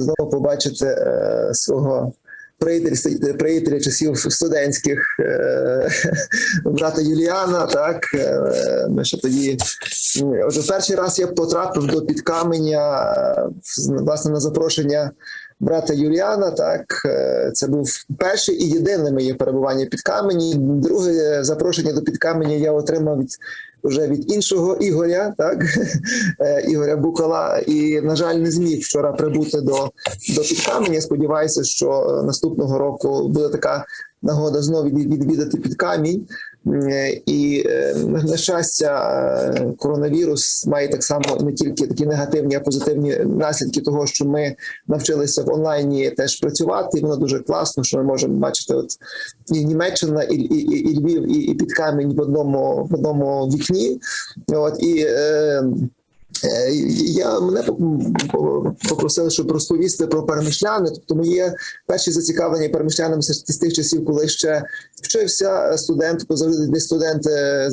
знову побачити е, свого приятеля, приятеля часів студентських е, брата Юліана. Так е, ми ще тоді отже, перший раз я потрапив до підкаменя е, власне на запрошення. Брата Юліана, так е, це був перший і єдине моє перебування під камені. Друге запрошення до підкаменя я отримав від вже від іншого Ігоря, так е, Ігоря Букала, і на жаль, не зміг вчора прибути до, до підкаменя. Сподіваюся, що наступного року буде така нагода знову від- відвідати підкамінь. Е, І е, на щастя, е, коронавірус має так само не тільки такі негативні, а позитивні наслідки того, що ми навчилися в онлайні теж працювати. І воно дуже класно, що ми можемо бачити, от і Німеччина, і, і, і, Львів, і, і під камінь в одному в одному вікні. От і Е, Я мене попросили, щоб розповісти про перемишляни. Тобто, моє перші зацікавлення перемишлянами з тих часів, коли ще вчився студент, бо завжди студенти е,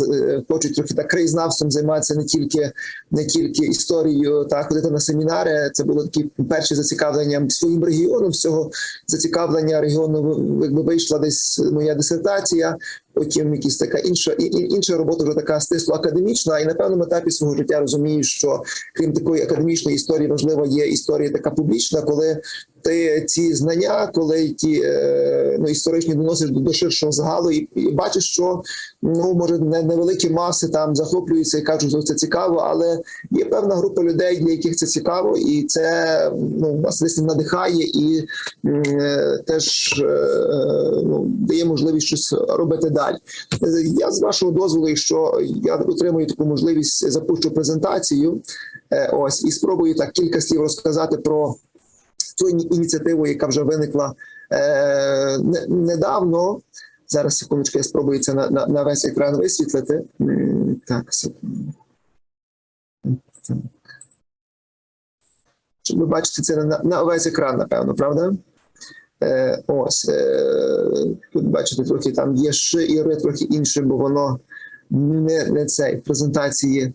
хочуть трохи так краєзнавством займатися не тільки не тільки історією та ходити на семінари. Це було такі перші зацікавлення своїм регіоном. З цього зацікавлення регіону якби вийшла десь моя дисертація. Потім якісь така інша і- інша робота вже така стисло академічна, і на певному етапі свого життя розумію, що крім такої академічної історії, важлива є історія така публічна, коли ти ці знання, коли ті е, ну історичні доносиш до, ширшого загалу, і, і бачиш, що ну може не невеликі маси там захоплюються і кажуть, що це цікаво, але є певна група людей, для яких це цікаво, і це ну нас десь надихає і е, теж е, ну, дає можливість щось робити далі. Я з вашого дозволу, якщо я отримую таку можливість, запущу презентацію. е, Ось і спробую так кілька слів розказати про цю ініціативу, яка вже виникла е, недавно. Зараз секундочку, я спробую це на, на, на весь екран висвітлити. Так, секунду. Щоб ви бачите це на, на весь екран, напевно, правда? Е, ось е, тут бачите, трохи там є ши і ри, трохи інше, бо воно не, не цей презентації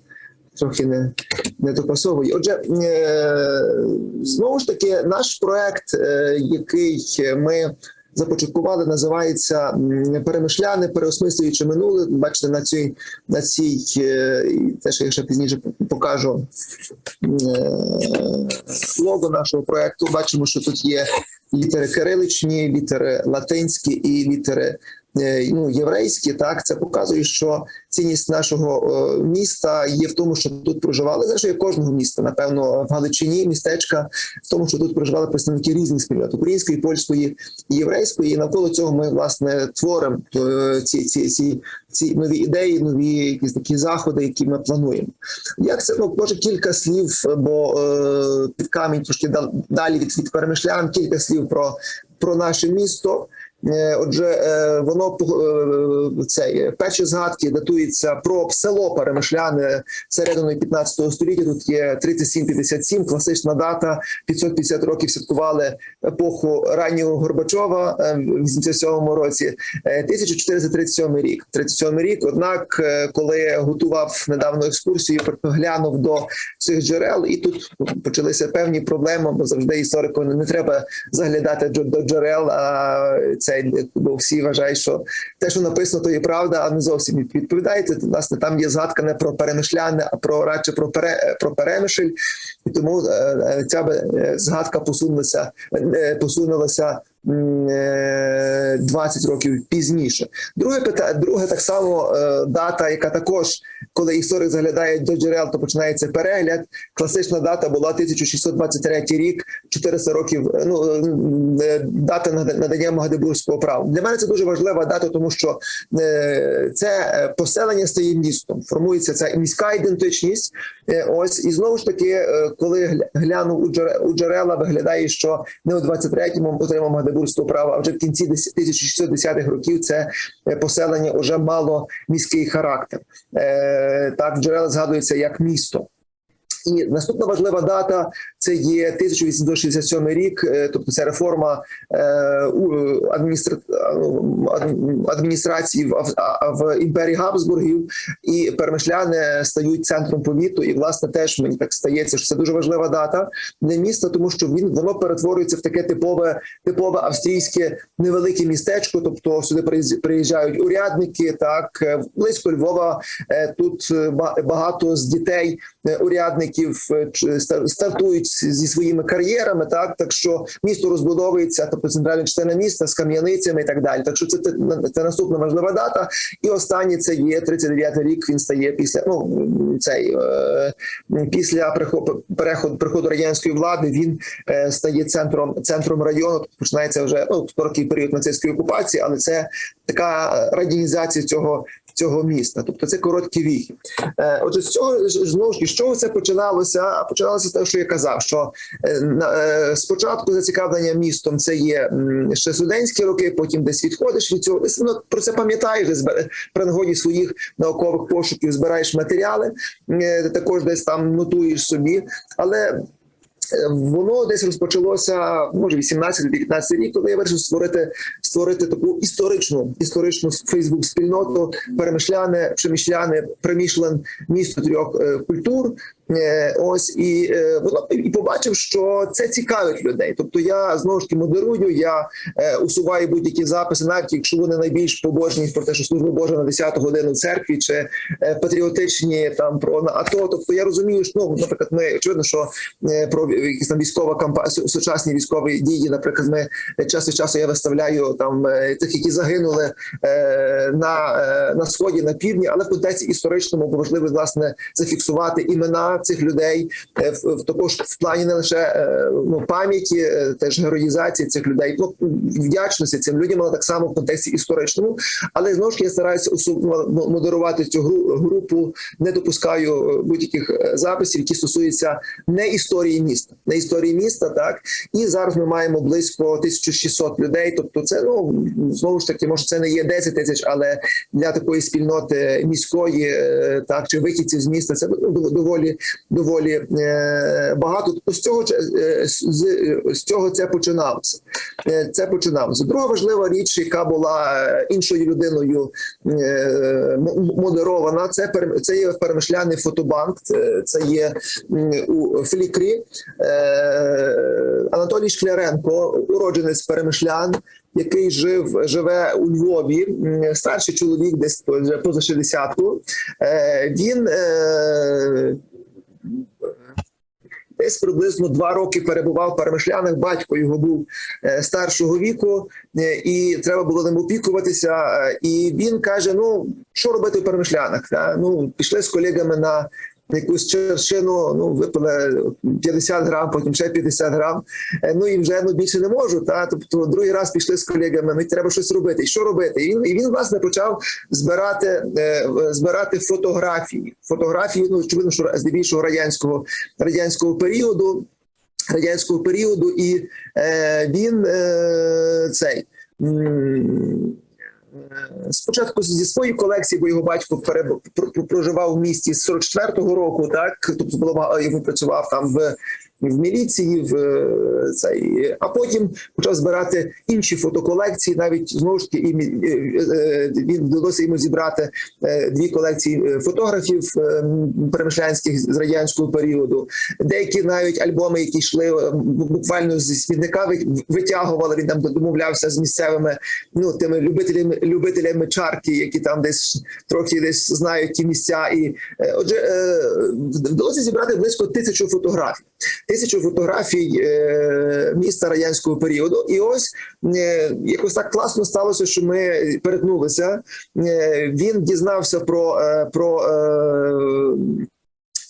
трохи не, не допасовує. Отже, е, знову ж таки, наш проект, е, який ми започаткували, називається м, Перемишляни, переосмислюючи минуле. Бачите, на цій на цій е, і теж я ще пізніше покажу лого нашого проекту. Бачимо, що тут є літери кириличні, літери латинські і літери. Е, Ну, єврейські, так це показує, що цінність нашого е, міста є в тому, що тут проживали як кожного міста, напевно, в Галичині містечка, в тому, що тут проживали представники різних спільнот української, польської і єврейської. І навколо цього ми власне творимо е, ці, ці, ці, ці нові ідеї, нові якісь такі заходи, які ми плануємо. Як це ну, може кілька слів, бо е, під камінь трошки дал- далі від, від перемишлян, кілька слів про, про наше місто. Е, Отже, е, воно е, цей перші згадки датуються про село Перемишляне серединою 15 століття. Тут є 3757, класична дата. 550 років святкували епоху раннього Горбачова в 87 році. Е, 1437 рік. 37 рік. Однак, коли готував недавно екскурсію, глянув до цих джерел, і тут почалися певні проблеми, бо завжди історику не треба заглядати до джерел. А цей бо всі вважають, що те, що написано, то є правда, а не зовсім відповідається. Власне, там є згадка не про перемишляне, а про радше про пере, про перемишль. І тому е, е, ця е, згадка посунулася, посунулася 20 років пізніше. Друге питання, друге так само е, дата, яка також, коли історик заглядає до джерел, то починається перегляд. Класична дата була 1623 рік, 400 років. е, Ну е, дата нада- надання Магдебурзького права. Для мене це дуже важлива дата, тому що е, це е, поселення стає містом. Формується ця міська ідентичність. Е, Ось і знову ж таки, е, коли гля- глянув у джере- джерела, виглядає, що не у 23-му отримав Магдебурзького права, а вже в кінці дес- 1610-х років це е, поселення вже мало міський характер. Так, джерела згадується як місто. І наступна важлива дата це є 1867 рік, е, тобто це реформа е, адміністра... ну, адміністрації в, в імперії Габсбургів, і перемишляни стають центром повіту. І власне теж мені так стається, що це дуже важлива дата для міста, тому що він воно перетворюється в таке типове, типове австрійське невелике містечко. Тобто сюди приїжджають урядники. Так е, близько Львова тут багато з дітей урядників е, ч- стартують зі своїми кар'єрами. Так так що місто розбудовується, тобто центральна частина міста з кам'яницями і так далі. Так що це, це, наступна важлива дата. І останнє це є 39-й рік. Він стає після ну цей е, після приходу приходу радянської влади. Він е, стає центром центром району. Починається вже ну короткий період нацистської окупації, але це така радянізація цього. Цього міста, тобто це короткі віхи. Е, Отже, з цього знову ж з чого це починалося? Починалося того, що я казав, що е, е, спочатку зацікавлення містом це є ще студентські роки, потім десь відходиш від цього. Ну, про це пам'ятаєш, при нагоді своїх наукових пошуків збираєш матеріали, е, також десь там нотуєш собі, але. Воно десь розпочалося, може, 18-19 рік, коли я вирішив створити створити таку історичну історичну Фейсбук спільноту пшемішляне, примішлен місто трьох е, культур. Е, Ось і е, воно і побачив, що це цікавить людей. Тобто я знову ж таки модерую, я е, усуваю будь-які записи, навіть якщо вони найбільш побожні про те, що служба Божа на 10 годину церкві, чи патріотичні там про на АТО. Тобто я розумію, що ну, наприклад, ми очевидно, що про якісь там військова кампанія, сучасні військові дії. Наприклад, ми час від часу я виставляю там тих, які загинули на, на сході, на півдні, але в контексті історичному важливо власне зафіксувати імена цих людей е, в, також в плані не лише е, ну, пам'яті, е, теж героїзації цих людей, ну вдячності цим людям, але так само в контексті історичному. Але знову ж я стараюся модерувати цю гру- групу, не допускаю будь-яких записів, які стосуються не історії міста, не історії міста, так і зараз ми маємо близько 1600 людей. Тобто, це ну знову ж таки, може, це не є 10 тисяч, але для такої спільноти міської, так чи вихідців з міста, це ну, доволі доволі е, багато. З цього е, з, цього це починалося. Е, Це починалося. Друга важлива річ, яка була іншою людиною модерована. Це це є перемишляний фотобанк. Це, є у Флікрі. Анатолій Шкляренко, уродженець перемишлян. Який жив живе у Львові, старший чоловік, десь поза 60-ку. Е, Він десь приблизно два роки перебував в перемишлянах. Батько його був е, старшого віку, е, і треба було ним опікуватися. Е, І він каже: Ну що робити в перемишлянах? Ну пішли з колегами на. Якусь чершину, ну випили 50 грам, потім ще 50 грам. Е, Ну і вже ну більше не можу. Та тобто другий раз пішли з колегами. Ну треба щось робити. І що робити? І він і він власне почав збирати е, збирати фотографії. Фотографії, ну очевидно, що здебільшого радянського радянського періоду. Радянського періоду, і е, він е, цей. Спочатку зі своєї колекції, бо його батько проживав в місті з 44-го року, так? Тобто було йому працював там в, в міліції, в е, цей, а потім почав збирати інші фотоколекції. Навіть знову ж таки і, е, е, він вдалося йому зібрати дві колекції фотографів перемишлянських з радянського періоду. Деякі навіть альбоми, які йшли буквально зі смітника, витягували. Він там домовлявся з місцевими ну тими любителями любителями чарки, які там десь трохи десь знають ті місця. І отже, вдалося зібрати близько тисячу фотографій. Тисячу фотографій е, міста радянського періоду, і ось е, якось так класно сталося, що ми перетнулися. Е, він дізнався про, про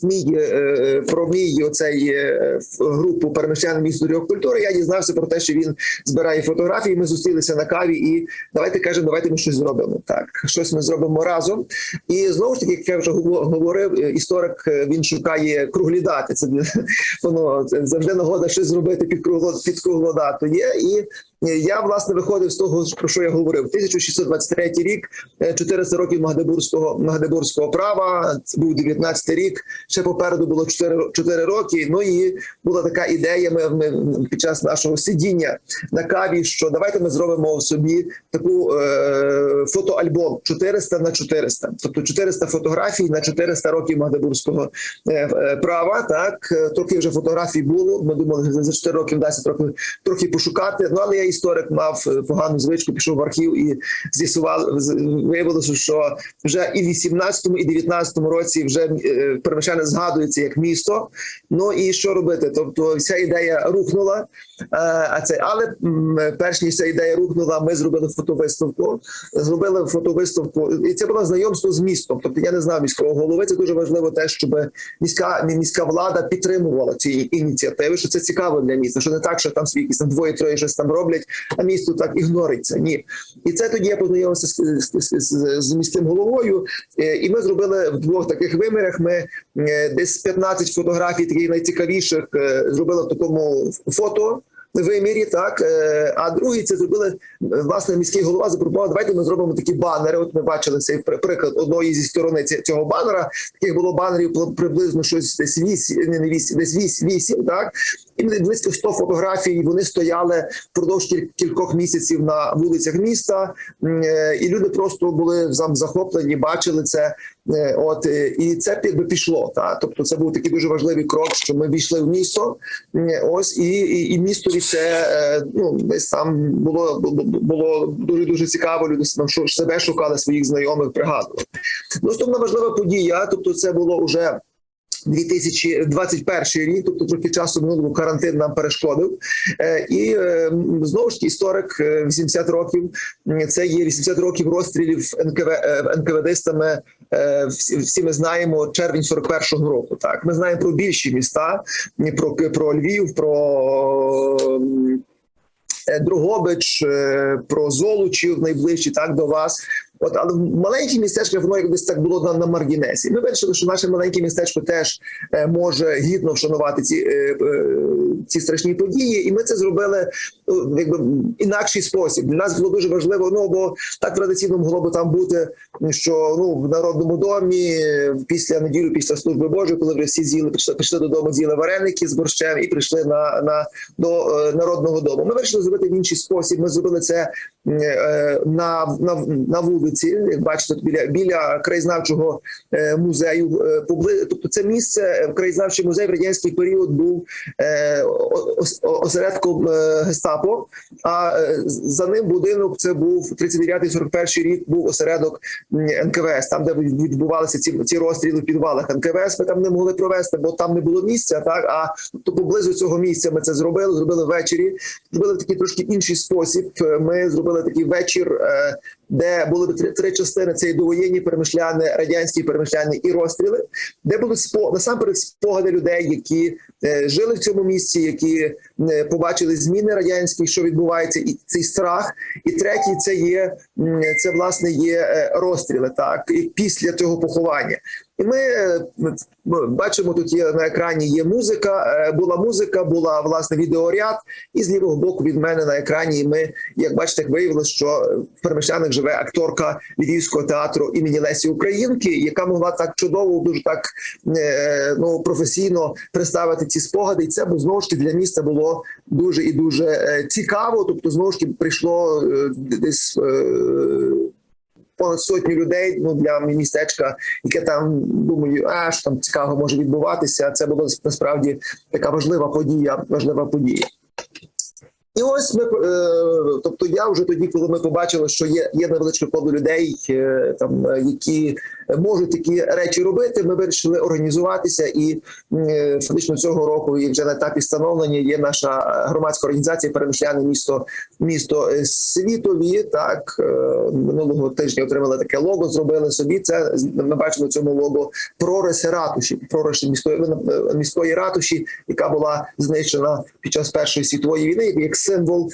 мій е, про мій оцей е, групу переміщання міст трьох культури. Я дізнався про те, що він збирає фотографії. Ми зустрілися на каві, і давайте кажемо, давайте ми щось зробимо. Так, щось ми зробимо разом. І знову ж таки, як я вже говорив, е, історик е, він шукає круглі дати. Це воно завжди нагода щось зробити під кругло під круглу дату. Є і. Е, Я власне виходив з того, про що я говорив. 1623 рік, е, 400 років Магдебурзького Магдебурзького права. Це був 19 рік. ще попереду було 4, 4 роки. Ну і була така ідея. Ми, ми під час нашого сидіння на каві, що давайте ми зробимо собі таку е, фотоальбом 400 на 400. тобто 400 фотографій на 400 років Магдебурзького е, е, права. Так Е, трохи вже фотографій було. Ми думали за 4 роки, 10 років трохи пошукати. Ну але я історик мав е, погану звичку, пішов в архів і з'ясував виявилося, що вже і в 18-му, і 19-му році вже е, згадується як місто. Ну і що робити? Тобто, вся ідея рухнула. Е, А це але перш ніж ця ідея рухнула, ми зробили фотовиставку. Зробили фотовиставку, і це було знайомство з містом. Тобто я не знав міського голови. Це дуже важливо, те, щоб міська міська влада підтримувала ці ініціативи. Що це цікаво для міста. Що не так, що там свої якісь там двоє-троє щось там роблять, а місто так ігнориться. Ні, і це тоді я познайомився з, з, з, з, міським головою, е, і ми зробили в двох таких вимірах. Ми е, десь 15 фотографій, таких найцікавіших, е, зробили в такому фото. Вимірі, так а другий це зробили власне міський голова. Запропонував, давайте ми зробимо такі банери. От ми бачили цей приклад одної зі сторони цього банера. Таких було банерів приблизно щось десь вісім, не вісім, десь вісім, вісім, так і близько 100 фотографій. Вони стояли впродовж кількох місяців на вулицях міста, е, і люди просто були захоплені, бачили це. Е, От е, і це якби пішло. Та тобто, це був такий дуже важливий крок, що ми війшли в місто. Ось і, і, і містові це ну десь там було було дуже дуже цікаво. Люди там себе шукали своїх знайомих, пригадували. Наступна важлива подія. Тобто, це було уже 2021 рік, тобто трохи часу минулого карантин нам перешкодив. Е, І е, знову ж історик е, 80 років. Це є 80 років розстрілів НКВ е, НКВДистами. Е, Всі, ми знаємо червень 41-го року. Так ми знаємо про більші міста, про про Львів, про. е, Дрогобич, е, про Золочів найближчі так до вас. От, але в маленькі містечка воно якось так було на, на маргінесі. Ми вирішили, що наше маленьке містечко теж е, може гідно вшанувати ці, е, е, ці страшні події, і ми це зробили ну, якби інакший спосіб. Для нас було дуже важливо. Ну бо так традиційно могло би там бути, що ну в народному домі після неділі, після служби Божої, коли вже всі з'їли, прийшли, прийшли додому, з'їли вареники з борщем і прийшли на, на до е, народного дому. Ми вирішили зробити в інший спосіб. Ми зробили це на, на, на вулиці, як бачите, біля біля краєзнавчого е, музею. Е. Тобто, це місце е, краєзнавчий музей в радянський період був е, осередком е, гестапо. А е, за ним будинок це був 39-41 рік. Був осередок НКВС, там де відбувалися ці, ці розстріли в підвалах НКВС. Ми там не могли провести, бо там не було місця. Так а тобто поблизу цього місця ми це зробили. Зробили ввечері. Зробили в такий трошки інший спосіб. Е, Ми зробили такий вечір. е, Де були три, частини: це і довоєнні перемишляни, радянські перемишляни і розстріли, де були спо насамперед спогади людей, які е, жили в цьому місці, які е, побачили зміни радянські, що відбувається, і цей страх. І третій це є це власне є розстріли, так і після цього поховання. І ми бачимо, тут є на екрані є музика. е, Була музика, була власне відеоряд, і з лівого боку від мене на екрані. і Ми, як бачите, виявилося, що в Перемишлянах живе акторка Львівського театру імені Лесі Українки, яка могла так чудово, дуже так е, ну професійно представити ці спогади. І це бо знову ж таки для міста було дуже і дуже е, цікаво. Тобто, знову ж таки прийшло десь. Понад сотню людей ну для містечка, яке там думаю, а що там цікаво може відбуватися. Це була насправді така важлива подія. Важлива подія. І ось ми, е, тобто, я вже тоді, коли ми побачили, що є, є невеличке коло людей, е, там е, які можуть такі речі робити, ми вирішили організуватися. І фактично цього року, і вже на етапі становлення є наша громадська організація Перемишляне місто місто світові. Так минулого тижня отримали таке лого, зробили собі. Це ми бачимо цьому лого прорис ратуші, прорис міської міської ратуші, яка була знищена під час першої світової війни, як символ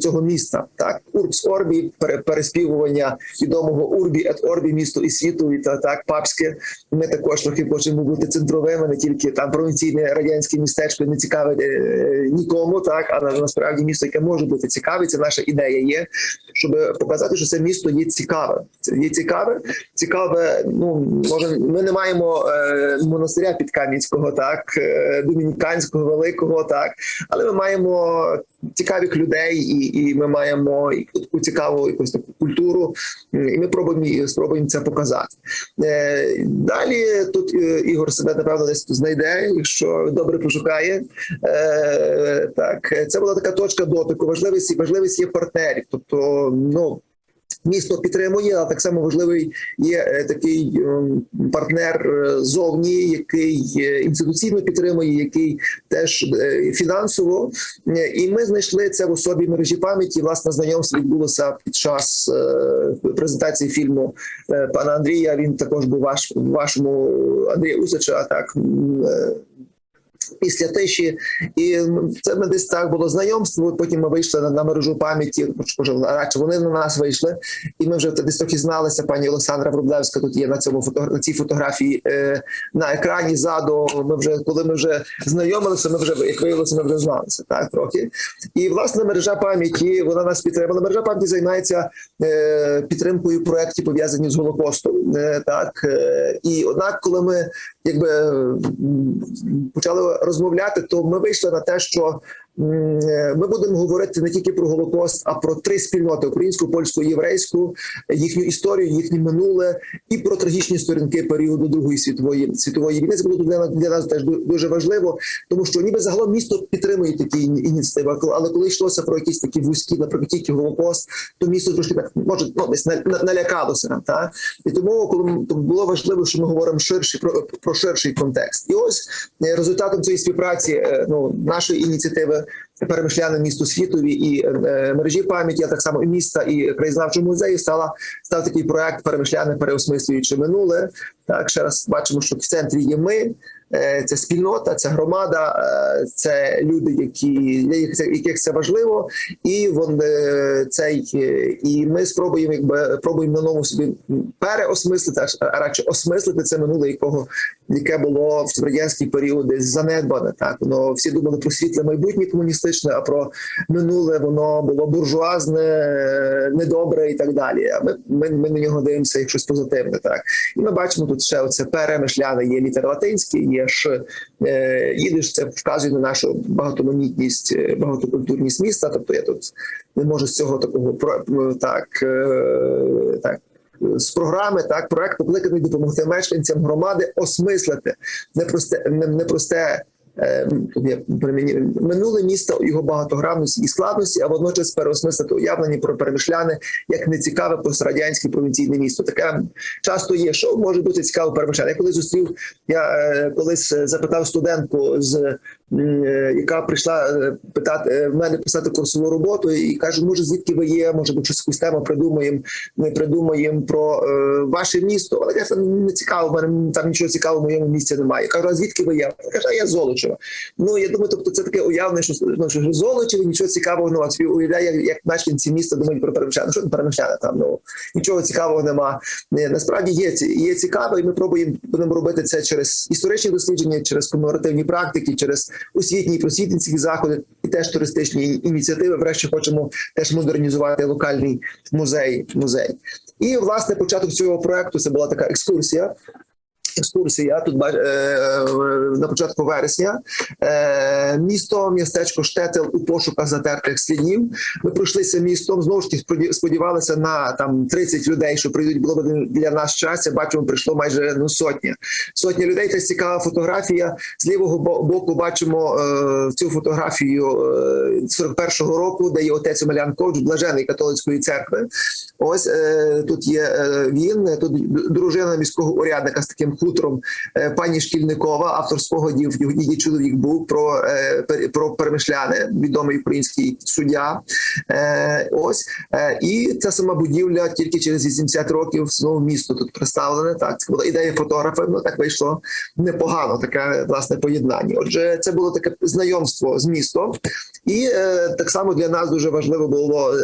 цього міста. Так, Урбс Орбі, пере- переспівування відомого Урбі ет Орбі, місто і світу, і та так папське. Ми також трохи хочемо бути центровими, не тільки там провінційне радянське містечко не цікаве е, нікому, так а насправді місто, яке може бути цікаве. Це наша ідея є, щоб показати, що це місто є цікаве. Це є цікаве, цікаве. Ну може, ми не маємо е, монастиря підкам'янського, так е, домініканського великого, так, але ми маємо цікавих людей, і, і ми маємо таку цікаву якусь таку культуру, і ми пробуємо спробуємо це показати. Е, далі тут е, Ігор себе напевно десь знайде, якщо добре пошукає. Е, так, це була така точка дотику. Важливість важливість є партнерів. Тобто, ну. Місто підтримує, але так само важливий є е, такий ем, партнер е, зовні, який е, інституційно підтримує, який теж фінансово. І ми знайшли це в особі мережі пам'яті. Власне знайомство відбулося під час презентації фільму пана Андрія. Він також був ваш вашому Андрія Усача. Так після тиші, і це ми десь так було знайомство. Потім ми вийшли на, на мережу пам'яті. Радше вони на нас вийшли, і ми вже десь трохи зналися. Пані Олександра Врублевська тут є на цьому фото на цій фотографії е, на екрані ззаду. Ми вже коли ми вже знайомилися, ми вже як виявилося, ми вже зналися так трохи. І власне мережа пам'яті вона нас підтримала. Мережа пам'яті займається е, підтримкою проєктів, пов'язані з голокостом. Е, так е, і однак, коли ми якби почали розмовляти, то ми вийшли на те, що ми будемо говорити не тільки про голокост, а про три спільноти: українську, польську, єврейську, їхню історію, їхнє минуле і про трагічні сторінки періоду Другої світової світової війни. Це було для, для нас теж дуже важливо, тому що ніби загалом місто підтримує такі ініціативи. Але коли йшлося про якісь такі вузькі, наприклад, тільки голокост, то місто трошки так може ну, десь на- на- налякалося. Та і тому коли було важливо, що ми говоримо ширший про, про ширший контекст. І ось е, результатом цієї співпраці е, ну нашої ініціативи. Перемишляне місто світові і е, мережі пам'яті, а так само і міста і краєзнавчого музею стала став такий проект перемишляне, переосмислюючи минуле. Так ще раз бачимо, що в центрі є ми. Е, Це спільнота, це громада, е, це люди, які для яких це, важливо, і вони е, цей і ми спробуємо, якби пробуємо на нову собі переосмислити, а радше осмислити це минуле, якого яке було в радянський період десь занедбане. Так воно всі думали про світле майбутнє комуністичне, а про минуле воно було буржуазне, недобре і так далі. А ми, ми, ми на нього дивимося як щось позитивне. Так і ми бачимо тут ще оце перемишляне. Є літер латинський, ж е. Це вказує на нашу багатоманітність, е, багатокультурність міста. Тобто я тут не можу з цього такого про так, е, так. З програми так проект покликаний допомогти мешканцям громади осмислити непросте не- непросте е, минуле місто його багатогранності і складності, а водночас переосмислити уявлення про перемишляне як нецікаве пострадянське провінційне місто. Таке часто є, що може бути цікаво перемишляне. Я коли зустрів, я е, колись е, запитав студентку з яка прийшла питати в мене писати курсову роботу, і каже: може, звідки ви є? Може, ми щось якусь тему придумаємо. Ми придумаємо про е, ваше місто. Вона каже, не цікаво, мене там нічого цікавого в моєму місці немає. Я кажу, а звідки ви є? Каже, а я з Золочева. Ну я думаю, тобто це таке уявне, що ну, що Золочеві нічого цікавого немає. Собі уявляє, як, як мешканці міста думають про переміщання. Що там переміщання там? Ну нічого цікавого нема. Ні, Насправді є є цікаво, і ми пробуємо будемо робити це через історичні дослідження, через комеморативні практики, через освітні і просвітницькі заходи, і теж туристичні ініціативи. Врешті хочемо теж модернізувати локальний музей. музей. І власне початок цього проекту це була така екскурсія. Екскурсія тут е, на початку вересня. Е, Місто, містечко Штетел у пошуках затертих слідів. Ми пройшлися містом. Знову ж таки споді- сподівалися на там 30 людей, що прийдуть. Було б для нас щастя. Бачимо, прийшло майже ну сотня. Сотня людей. Це цікава фотографія. З лівого боку бачимо е, цю фотографію е, 41-го року, де є отець Омелян Ковч, блажений католицької церкви. Ось е, тут є е, він. Тут дружина міського урядника з таким хутром, е, пані Шкільникова, автор спогадів. Її чоловік був про, е, про перемишляне, відомий український суддя. Е, ось і ця сама будівля тільки через 80 років знову місто тут представлене. Так, це була ідея фотографа. Ну так вийшло непогано. Таке власне поєднання. Отже, це було таке знайомство з містом, і так само для нас дуже важливо було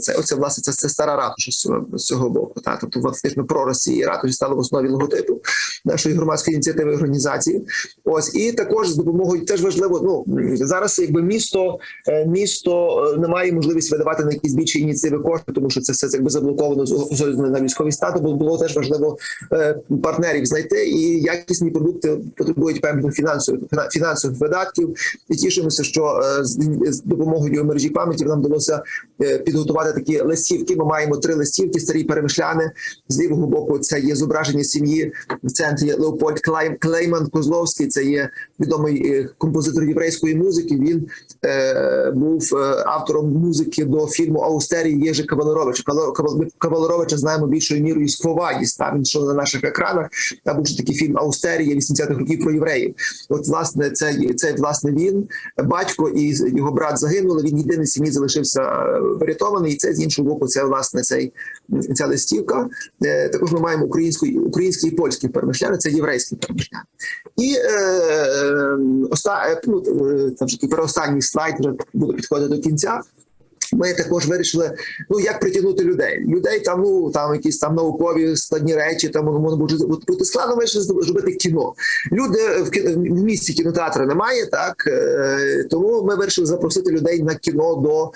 це. Оце власне це, це стара ратуша з цього, боку. Так, тобто фактично прораз цієї ратуші стало в основі логотипу нашої громадської ініціативи організації. Ось і також з допомогою теж важливо. Ну зараз, якби місто е, місто е, не має можливість видавати на якісь більші ініціативи кошти, тому що це все якби заблоковано з на військовий стати. Бо було теж важливо е, партнерів знайти і якісні продукти потребують певних фінансових фінансових видатків. І тішимося, що з, допомогою мережі пам'яті нам вдалося підготувати такі листівки. Ми маємо три листівки, старі перемишляни. З лівого боку це є зображення сім'ї в є Леопольд Клайм, Клейман Козловський. Це є відомий е, композитор єврейської музики. Він е, був е, автором музики до фільму Аустерії Єжи Кавалеровича. Кавал- Кавал- Кавалеровича знаємо більшою мірою з Квовадіс. Там він йшов на наших екранах. Там був ще такий фільм Аустерія 80-х років про євреїв. От власне це це власне він, батько і його брат загинули. Він єдиний сім'ї залишився е, врятований. І це з іншого боку, це власне цей ця листівка. Також ми маємо українську українські і польські перемишляни, це єврейські перемишляни. І е, е, оста, е, ну, е, там вже останній слайд вже буде підходити до кінця. Ми також вирішили, ну як притягнути людей. Людей там, ну там якісь там наукові складні речі, там воно може бути складно. Вирішили зробити кіно. Люди в в місті кінотеатру немає, так е, тому ми вирішили запросити людей на кіно до,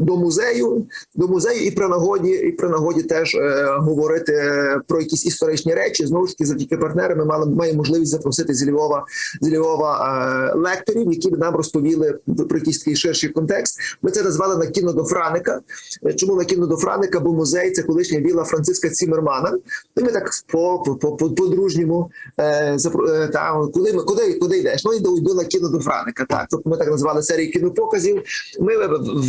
до музею, до музею, і при нагоді, і при нагоді теж е, говорити про якісь історичні речі. Знову ж таки, завдяки партнерам ми мали маємо можливість запросити з Львова з Львова е, лекторів, які б нам розповіли про якийсь такий ширший контекст. Ми це назвали на кіно до Франика. Е, Чому кіно до Франика? Бо музей це колишня віла Франциска Цімермана. І ми так по по, по, по, по-дружньому е, е, там, куди ми куди, куди йдеш? Ну йду, йду на кіно до Франика. Так, тобто ми так назвали серію кінопоказів. Ми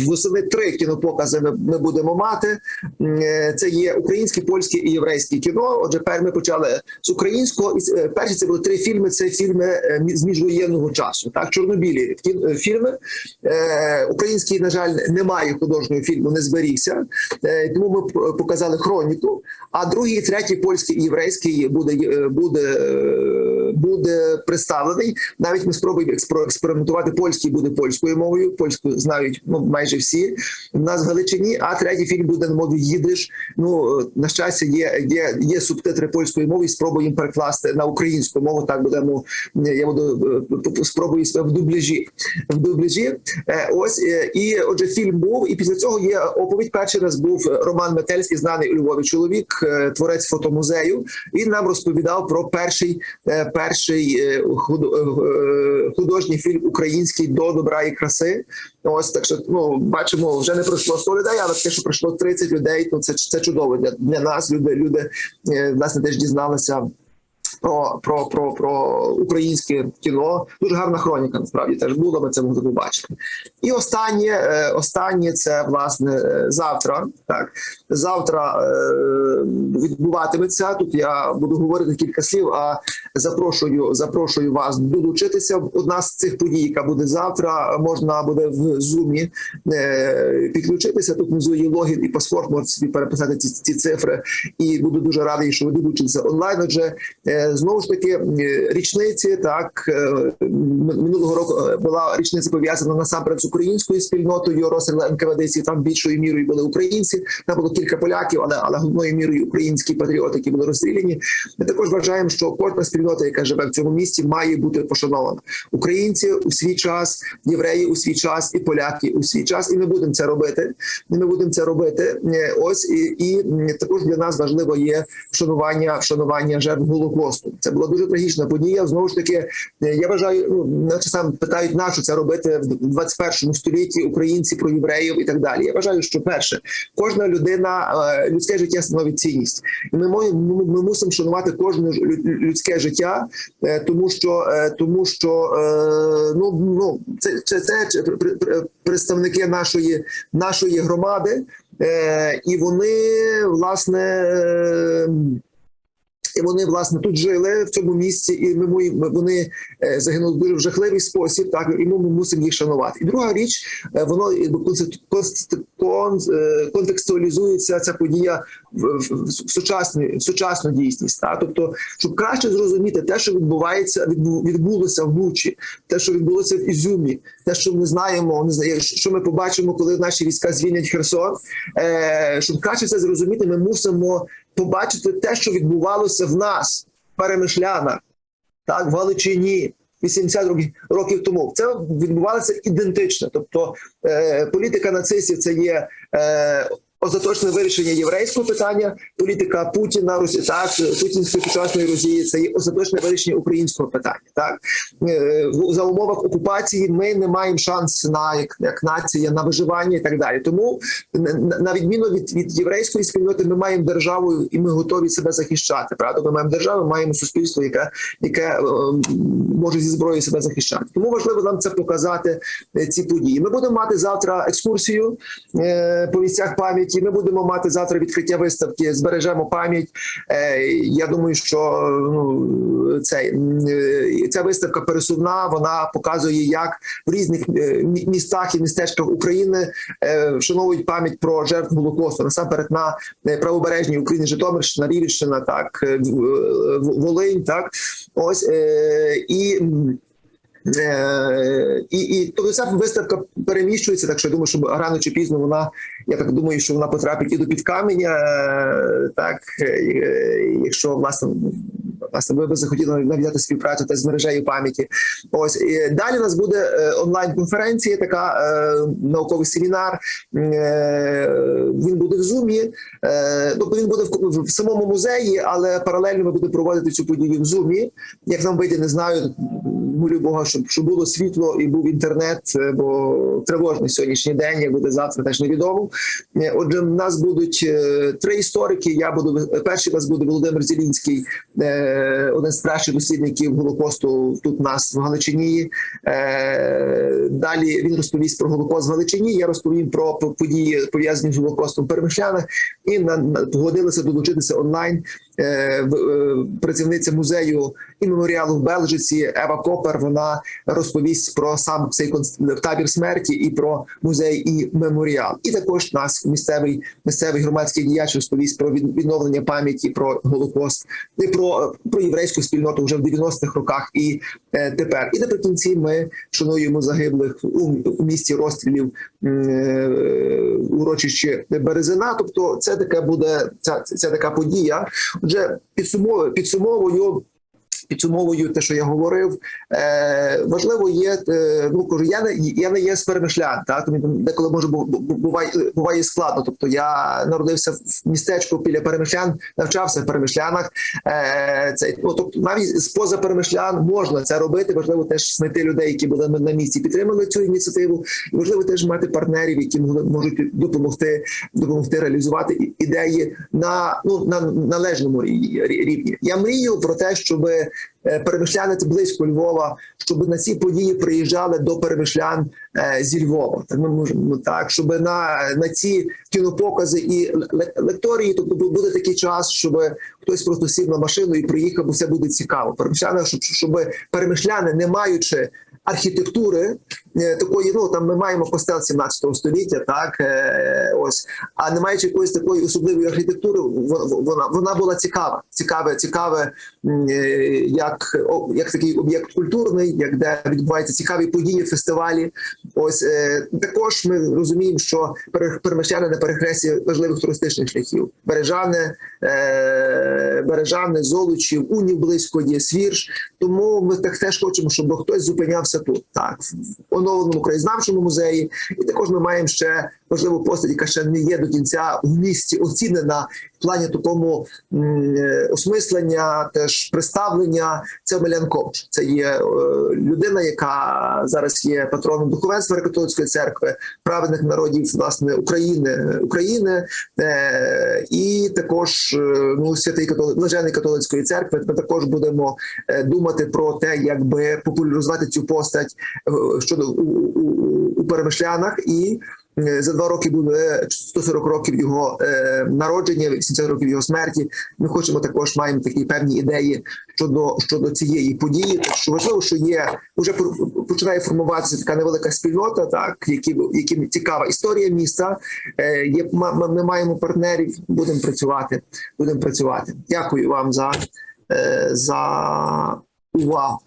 восени три кінопокази ми, ми будемо мати. Е, Це є українське, польське і єврейське кіно. Отже, пер ми почали з українського. Е, перші це були три фільми. Це фільми е, з міжвоєнного часу. Так, чорнобілі е, фільми. Е, Український, на жаль, немає художнього фільму, не зберігся. Е, Тому ми показали хроніку. А другий, третій, польський єврейський буде е, буде, е, буде представлений. Навіть ми спробуємо експериментувати. Польський буде польською мовою. Польську знають ну майже всі в нас в Галичині. А третій фільм буде на мові їдиш. Ну е, на щастя, є, є, є субтитри польської мови. Спробуємо перекласти на українську мову. Так будемо. е, Я буду е, спробую в дубляжі. В дубляжі. Ось і отже, фільм був. І після цього є оповідь. Перший раз був Роман Метельський, знаний у Львові чоловік, творець фотомузею. Він нам розповідав про перший перший е, е, художній фільм український до добра і краси. Ось так що ну бачимо, вже не пройшло 100 людей, але те, що пройшло 30 людей, ну це це чудово для, для нас. Люди люди е, власне теж дізналися. Про, про, про, про українське кіно дуже гарна хроніка. Насправді теж була. Ми це могли побачити. І останнє, е, останнє це власне е, завтра. Так завтра е, відбуватиметься. Тут я буду говорити кілька слів. А запрошую, запрошую вас долучитися. Одна з цих подій, яка буде завтра, можна буде в зумі підключитися. Тут внизу є логін і паспорт. Можете собі переписати ці, ці цифри. І буду дуже радий, що ви долучитеся онлайн. Отже, знову ж таки річниці. Так е, минулого року е, була річниця пов'язана насамперед з українською спільнотою розстріли НКВД, там більшою мірою були українці. Там було кілька поляків, але але головною мірою українські патріоти, які були розстріляні. Ми також вважаємо, що кожна спільнота, яка живе в цьому місті, має бути пошанована. Українці у свій час, євреї у свій час і поляки у свій час. І ми будемо це робити. Ми будемо це робити. Е, Ось і, і також для нас важливо є вшанування вшанування жертв голокосту. Це була дуже трагічна подія. Знову ж таки, е, я вважаю, ну наче сам питають, на що це робити в 21 столітті українці про євреїв і так далі. Я вважаю, що перше, кожна людина, е, людське життя становить цінність, і ми ми, ми мусимо шанувати кожне людське життя, е, тому що тому що ну ну це це, це пр- пр- пр- представники нашої нашої громади, і вони власне. І вони власне тут жили в цьому місці, і ми, вони е, загинули дуже в жахливий спосіб. Так і ми мусимо їх шанувати. І друга річ, е, воно е, контекстуалізується ця подія в, сучасну в сучасну дійсність. Так? Тобто, щоб краще зрозуміти те, що відбувається, відбу- відбулося в Бучі, те, що відбулося в Ізюмі, те, що ми знаємо, не знаю, що ми побачимо, коли наші війська звільнять Херсон. Щоб краще це зрозуміти, ми мусимо побачити те, що відбувалося в нас, в перемишлянах, так, в Галичині. 80 років, років тому це відбувалося ідентично. Тобто е, політика нацистів це є е, остаточне вирішення єврейського питання, політика Путіна, Русі, так путінської сучасної Росії це є остаточне вирішення українського питання. Так е, за умовах окупації ми не маємо шанс на як, як нація на виживання і так далі. Тому на, відміну від, від єврейської спільноти, ми маємо державу і ми готові себе захищати. Правда, ми маємо державу, ми маємо суспільство, яке яке е, може зі зброєю себе захищати. Тому важливо нам це показати е, ці події. Ми будемо мати завтра екскурсію по місцях пам'яті. Ми будемо мати завтра відкриття виставки. Збережемо пам'ять. Е, я думаю, що ну цей е, ця виставка пересувна. Вона показує, як в різних е, містах і містечках України вшановують пам'ять про жертв Голокосту. Насамперед на правобережній Україні, Житомирщина, Рівівщина, так Волинь, так ось і. Е, і, і тобто ця виставка переміщується, так що я думаю, що рано чи пізно вона, я так думаю, що вона потрапить і до підкаменя. е, Так, е, якщо власне, власне ви би захотіли нав'язати співпрацю та з мережею пам'яті. Ось і далі у нас буде онлайн-конференція, така науковий семінар. Він буде в зумі. Е, Тобто він буде в, в самому музеї, але паралельно ми будемо проводити цю подію в зумі. Як нам вийде, не знаю. Молю Бога, щоб, щоб було світло і був інтернет, е, бо тривожний сьогоднішній день, як буде завтра, теж невідомо. Е, Отже, в нас будуть е, три історики. Я буду перший у нас буде Володимир Зелінський, е, один з кращих дослідників Голокосту тут у нас в Галичині. Далі він розповість про Голокост в Галичині. Я розповім про події пов'язані з Голокостом в Перемишлянах і на, на погодилися долучитися онлайн. Е, е, Працівниця музею і меморіалу в Белжиці Ева Копер. Вона розповість про сам цей табір смерті і про музей і меморіал. І також нас місцевий місцевий громадський діяч розповість про відновлення пам'яті про Голокост і про, про єврейську спільноту вже в 90-х роках і е, тепер. І наприкінці ми шануємо загиблих у місті розстрілів е, Березина. Тобто, це таке буде ця, ця така подія. Отже, підсумовую, підсумовую. Підсумовую те, що я говорив, е, важливо є. Е, ну кажу, я не я не є з перемишлян, мені там деколи може бу- бу- буває, буває складно. Тобто я народився в містечку біля перемишлян, навчався в перемишлянах. Е, це ну, тобто навіть з поза перемишлян можна це робити. Важливо теж знайти людей, які були на, місці, підтримали цю ініціативу. І важливо теж мати партнерів, які можуть допомогти допомогти реалізувати ідеї на ну на належному рі- рі- рівні. Я мрію про те, щоб перемишляни це близько Львова, щоб на ці події приїжджали до перемишлян е, зі Львова. Так ми можемо так, щоб на, на ці кінопокази і ле- лекторії, тобто буде такий час, щоб хтось просто сів на машину і приїхав, бо все буде цікаво. Перемишляни, щоб, щоб перемишляни, не маючи архітектури е, такої, ну там ми маємо костел 17 століття, так е, ось, а не маючи якоїсь такої особливої архітектури, вона вона була цікава, цікаве, цікаве, е, як як такий об'єкт культурний, як де відбуваються цікаві події, фестивалі. Ось е, також ми розуміємо, що пере- на перехресті важливих туристичних шляхів. Бережани, е, Бережани, Золочів, Унів близько є Свірж. Тому ми так теж хочемо, щоб хтось зупинявся тут, так в оновленому краєзнавчому музеї. І також ми маємо ще важливу постать, яка ще не є до кінця в місті оцінена в плані такому е, осмислення, теж представлення. Це Омелян Ковч. Це є е, людина, яка зараз є патроном духовенства католицької церкви, праведних народів власне України України, е, і також ну святий католи... блажений католицької церкви. Ми також будемо думати про те, як би популяризувати цю постать щодо у, у, у перемишлянах і. Е, за два роки буде 140 років його е, народження, 80 років його смерті. Ми хочемо також маємо такі певні ідеї щодо щодо цієї події. Так що важливо, що є вже починає формуватися така невелика спільнота, так які яким цікава історія міста. Е, є ми маємо партнерів. Будемо працювати. Будемо працювати. Дякую вам за, за увагу.